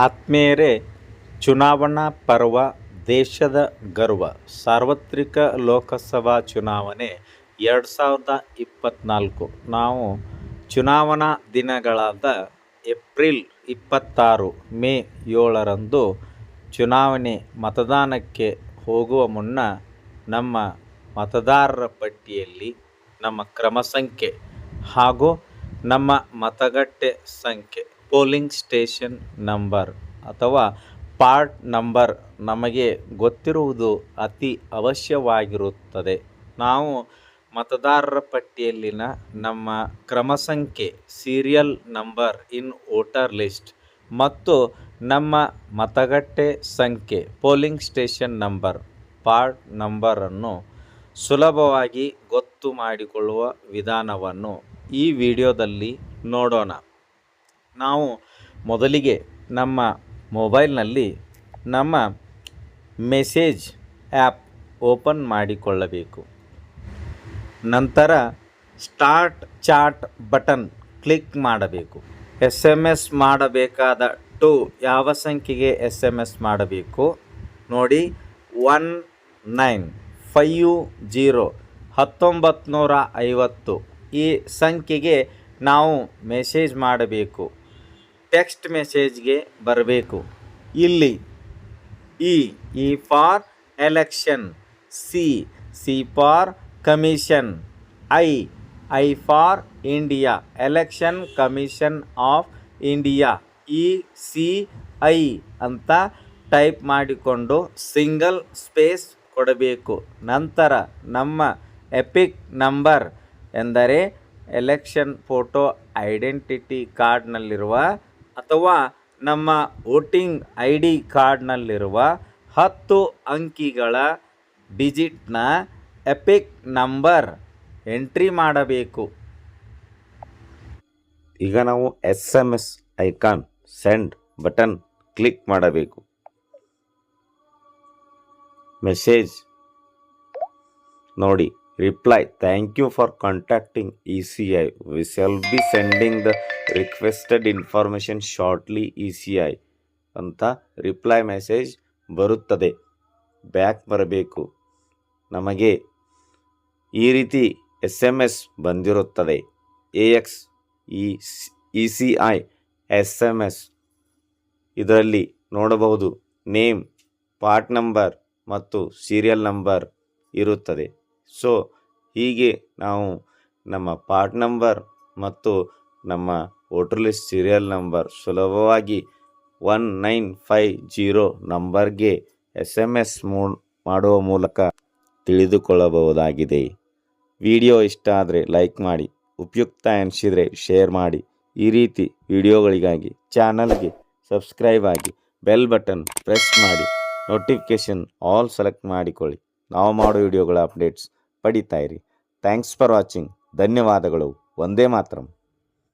ಆತ್ಮೀಯರೇ ಚುನಾವಣಾ ಪರ್ವ ದೇಶದ ಗರ್ವ. ಸಾರ್ವತ್ರಿಕ ಲೋಕಸಭಾ ಚುನಾವಣೆ ಎರಡು ಸಾವಿರದ ಇಪ್ಪತ್ತ್ನಾಲ್ಕು ನಾವು ಚುನಾವಣಾ ದಿನಗಳಾದ ಏಪ್ರಿಲ್ ಇಪ್ಪತ್ತಾರು, ಮೇ ಏಳರಂದು ಚುನಾವಣೆ ಮತದಾನಕ್ಕೆ ಹೋಗುವ ಮುನ್ನ ನಮ್ಮ ಮತದಾರರ ಪಟ್ಟಿಯಲ್ಲಿ ನಮ್ಮ ಕ್ರಮ ಸಂಖ್ಯೆ ಹಾಗೂ ನಮ್ಮ ಮತಗಟ್ಟೆ ಸಂಖ್ಯೆ ಪೋಲಿಂಗ್ ಸ್ಟೇಷನ್ ನಂಬರ್ ಅಥವಾ ಪಾರ್ಟ್ ನಂಬರ್ ನಮಗೆ ಗೊತ್ತಿರುವುದು ಅತಿ ಅವಶ್ಯವಾಗಿರುತ್ತದೆ. ನಾವು ಮತದಾರರ ಪಟ್ಟಿಯಲ್ಲಿನ ನಮ್ಮ ಕ್ರಮ ಸಂಖ್ಯೆ serial number in voter list ಮತ್ತು ನಮ್ಮ ಮತಗಟ್ಟೆ ಸಂಖ್ಯೆ ಪೋಲಿಂಗ್ ಸ್ಟೇಷನ್ ನಂಬರ್ ಪಾರ್ಟ್ ನಂಬರನ್ನು ಸುಲಭವಾಗಿ ಗೊತ್ತು ಮಾಡಿಕೊಳ್ಳುವ ವಿಧಾನವನ್ನು ಈ ವಿಡಿಯೋದಲ್ಲಿ ನೋಡೋಣ. ನಾವು ಮೊದಲಿಗೆ ನಮ್ಮ ಮೊಬೈಲ್ನಲ್ಲಿ ನಮ್ಮ ಮೆಸೇಜ್ ಆ್ಯಪ್ ಓಪನ್ ಮಾಡಿಕೊಳ್ಳಬೇಕು. ನಂತರ ಸ್ಟಾರ್ಟ್ ಚಾಟ್ ಬಟನ್ ಕ್ಲಿಕ್ ಮಾಡಬೇಕು. ಎಸ್ ಎಂ ಎಸ್ ಮಾಡಬೇಕಾದ ಟು ಯಾವ ಸಂಖ್ಯೆಗೆ ಎಸ್ ಎಂ ಎಸ್ ಮಾಡಬೇಕು? ನೋಡಿ, ಒನ್ ನೈನ್ ಫೈಯು ಜೀರೋ ಹತ್ತೊಂಬತ್ತು ನೂರ ಐವತ್ತು ಈ ಸಂಖ್ಯೆಗೆ ನಾವು ಮೆಸೇಜ್ ಮಾಡಬೇಕು. ಟೆಕ್ಸ್ಟ್ ಮೆಸೇಜ್ಗೆ ಬರಬೇಕು. ಇಲ್ಲಿ E E for election C C for commission I I for India election commission of India E C I ಅಂತ ಟೈಪ್ ಮಾಡಿಕೊಂಡು ಸಿಂಗಲ್ ಸ್ಪೇಸ್ ಕೊಡಬೇಕು. ನಂತರ ನಮ್ಮ ಎಪಿಕ್ ನಂಬರ್ ಎಂದರೆ ಎಲೆಕ್ಷನ್ ಫೋಟೋ ಐಡೆಂಟಿಟಿ ಕಾರ್ಡ್ನಲ್ಲಿರುವ ಅಥವಾ ನಮ್ಮ ವೋಟಿಂಗ್ ಐ ಡಿ ಕಾರ್ಡ್ನಲ್ಲಿರುವ ಹತ್ತು ಅಂಕಿಗಳ ಡಿಜಿಟ್ನ ಎಪಿಕ್ ನಂಬರ್ ಎಂಟ್ರಿ ಮಾಡಬೇಕು. ಈಗ ನಾವು S M S icon send button click ಮಾಡಬೇಕು. ಮೆಸೇಜ್ ನೋಡಿ. Reply Thank you for contacting ECI. We shall be sending the requested information shortly ECI. ಅಂತ ರಿಪ್ಲೈ ಮೆಸೇಜ್ ಬರುತ್ತದೆ. Back ಬರಬೇಕು. ನಮಗೆ ಈ ರೀತಿ ಎಸ್ ಎಂ ಎಸ್ ಬಂದಿರುತ್ತದೆ. A X E C I S M S ಇದರಲ್ಲಿ ನೋಡಬಹುದು ನೇಮ್ ಪಾರ್ಟ್ ನಂಬರ್ ಮತ್ತು ಸೀರಿಯಲ್ ನಂಬರ್ ಇರುತ್ತದೆ. ಸೊ ಹೀಗೆ ನಾವು ನಮ್ಮ ಪಾರ್ಟ್ ನಂಬರ್ ಮತ್ತು ನಮ್ಮ ವೋಟರ್ ಲಿಸ್ಟ್ ಸೀರಿಯಲ್ ನಂಬರ್ ಸುಲಭವಾಗಿ ಒನ್ ನೈನ್ ಫೈ ಜೀರೋ ನಂಬರ್ಗೆ ಎಸ್ ಎಂ ಎಸ್ ಮೂ ಮಾಡುವ ಮೂಲಕ ತಿಳಿದುಕೊಳ್ಳಬಹುದಾಗಿದೆ. ವಿಡಿಯೋ ಇಷ್ಟ ಆದರೆ ಲೈಕ್ ಮಾಡಿ, ಉಪಯುಕ್ತ ಅನಿಸಿದರೆ ಶೇರ್ ಮಾಡಿ, ಈ ರೀತಿ ವಿಡಿಯೋಗಳಿಗಾಗಿ ಚಾನಲ್ಗೆ ಸಬ್ಸ್ಕ್ರೈಬ್ ಆಗಿ ಬೆಲ್ ಬಟನ್ ಪ್ರೆಸ್ ಮಾಡಿ ನೋಟಿಫಿಕೇಷನ್ ಆಲ್ ಸೆಲೆಕ್ಟ್ ಮಾಡಿಕೊಳ್ಳಿ. ನಾವು ಮಾಡೋ ವಿಡಿಯೋಗಳ ಅಪ್ಡೇಟ್ಸ್ ಪಡಿತಾ ಇರಿ. ಥ್ಯಾಂಕ್ಸ್ ಫಾರ್ ವಾಚಿಂಗ್ ಧನ್ಯವಾದಗಳು. ಒಂದೇ ಮಾತ್ರಂ.